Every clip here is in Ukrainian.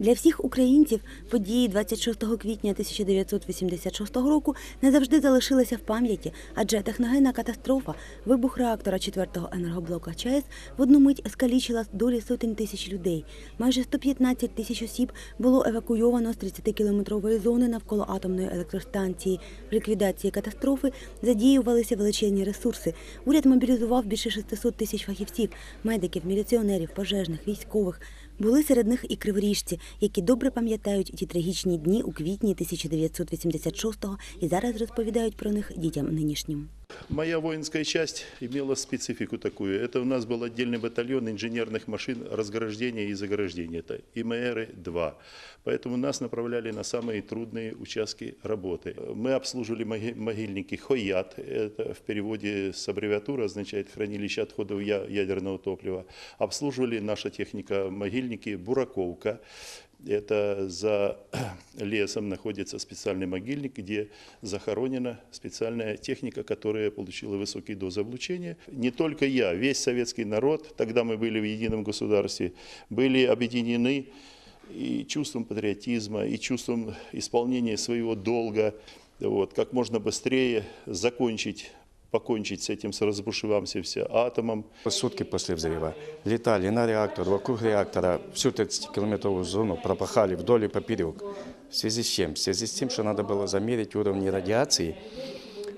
Для всіх українців події 26 квітня 1986 року назавжди залишилися в пам'яті, адже техногенна катастрофа, вибух реактора 4-го енергоблока ЧАЕС в одну мить скалічила долі сотень тисяч людей. Майже 115 тисяч осіб було евакуйовано з 30-кілометрової зони навколо атомної електростанції. В ліквідації катастрофи задіювалися величезні ресурси. Уряд мобілізував більше 600 тисяч фахівців, медиків, міліціонерів, пожежних, військових. Були серед них і криворіжці, які добре пам'ятають ті трагічні дні у квітні 1986-го і зараз розповідають про них дітям нинішнім. Моя воинская часть имела специфику такую. Это у нас был отдельный батальон инженерных машин разграждения и заграждения. Это ИМР-2. Поэтому нас направляли на самые трудные участки работы. Мы обслуживали моги- могильники ХОЯТ. Это в переводе с аббревиатуры означает хранилище отходов ядерного топлива. Обслуживали наша техника могильники Бураковка. Это за лесом находится специальный могильник, где захоронена специальная техника, которая получила высокие дозы облучения. Не только я, весь советский народ, тогда мы были в едином государстве, были объединены и чувством патриотизма, и чувством исполнения своего долга, вот, как можно быстрее закончить покончить с этим, с разбушевавшимся атомом, Сутки после взрыва летали на реактор, вокруг реактора, всю 30-километровую зону пропахали вдоль и поперек. В связи с чем? В связи с тем, что надо было замерить уровни радиации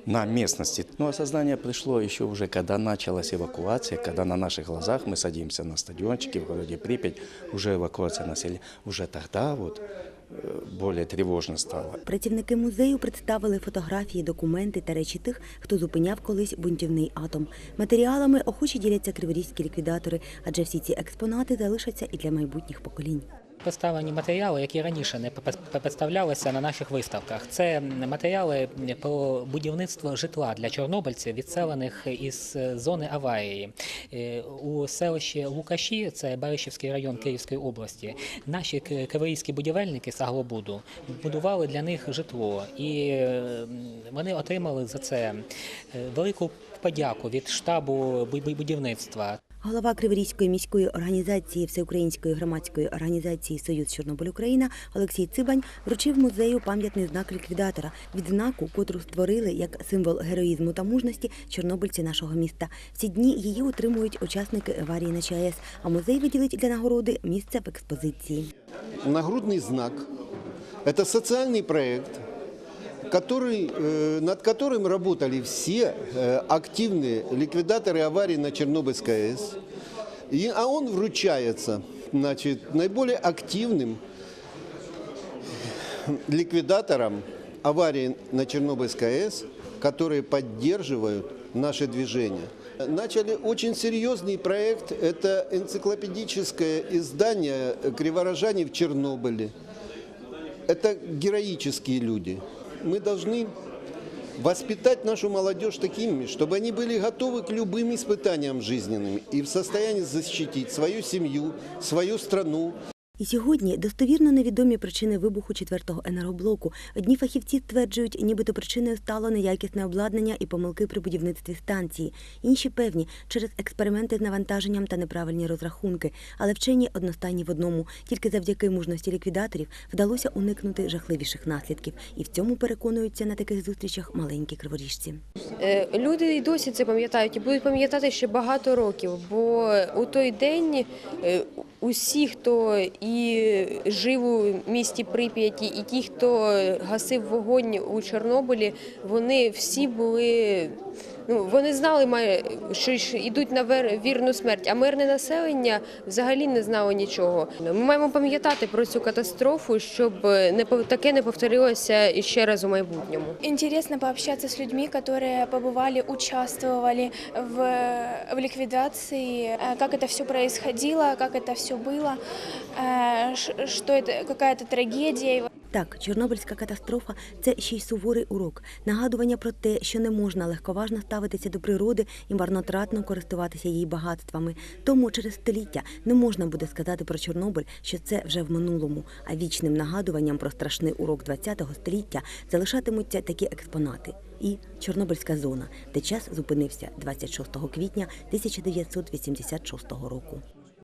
на местности. Но осознание пришло еще уже, когда началась эвакуация, когда на наших глазах мы садимся на стадиончике в городе Припять, уже эвакуация населения. Уже тогда вот более тревожно стало. Працівники музею представили фотографії, документи та речі тих, хто зупиняв колись бунтівний атом. Матеріалами охоче діляться криворізькі ліквідатори, адже всі ці експонати залишаться і для майбутніх поколінь. Представлені матеріали, які раніше не представлялися на наших виставках. Це матеріали про будівництво житла для чорнобильців, відселених із зони аварії Е, у селищі Лукаші, це Баришівський район Київської області. Наші криворізькі будівельники з Аглобуду будували для них житло, і вони отримали за це е, велику подяку від штабу бу- бу- будівництва. Голова Криворізької міської організації Всеукраїнської громадської організації Союз Чорнобиль Україна Олексій Цибань вручив музею пам'ятний знак ліквідатора відзнаку, котру створили як символ героїзму та мужності чорнобильці нашого міста. В ці дні її отримують учасники аварії на ЧАЕС, а музей виділить для нагороди місце в експозиції. Нагрудный знак – это социальный проект, Который, э, над которым работали все э, активные ликвидаторы аварий на Чернобыльской АЭС. И, а он вручается значит, наиболее активным ликвидаторам аварии на Чернобыльской АЭС, которые поддерживают наше движение. Начали очень серьезный проект. Это энциклопедическое издание «Криворожане в Чернобыле». Это героические люди. Мы должны воспитать нашу молодежь такими, чтобы они были готовы к любым испытаниям жизненным и в состоянии защитить свою семью, свою страну, і сьогодні достовірно невідомі причини вибуху четвертого енергоблоку. Одні фахівці стверджують, нібито причиною стало неякісне обладнання і помилки при будівництві станції. Інші певні через експерименти з навантаженням та неправильні розрахунки. Але вчені одностайні в одному. Тільки завдяки мужності ліквідаторів вдалося уникнути жахливіших наслідків. І в цьому переконуються на таких зустрічах маленькі криворіжці. Е, Люди і досі це пам'ятають і будуть пам'ятати ще багато років, бо у той день е, усі, хто і жив у місті Прип'яті, і ті, хто гасив вогонь у Чорнобилі, вони всі були. Ну, вони знали, має- що ж йдуть на вер- вірну смерть, а мирне населення взагалі не знало нічого. Ми маємо пам'ятати про цю катастрофу, щоб не пов- таке не повторилося іще раз у майбутньому. Интересно пообщаться с людьми, которые побывали, участвовали в, в ликвидации, э, как это все происходило, как это все было, э, ш- что это какая-то трагедия. Так, Чорнобильська катастрофа це ще й суворий урок, нагадування про те, що не можна легковажно ставитися до природи і марнотратно користуватися її багатствами. Тому через століття не можна буде сказати про Чорнобиль, що це вже в минулому, а вічним нагадуванням про страшний урок ХХ століття залишатимуться такі експонати. І Чорнобильська зона, де час зупинився 26 квітня 1986 року.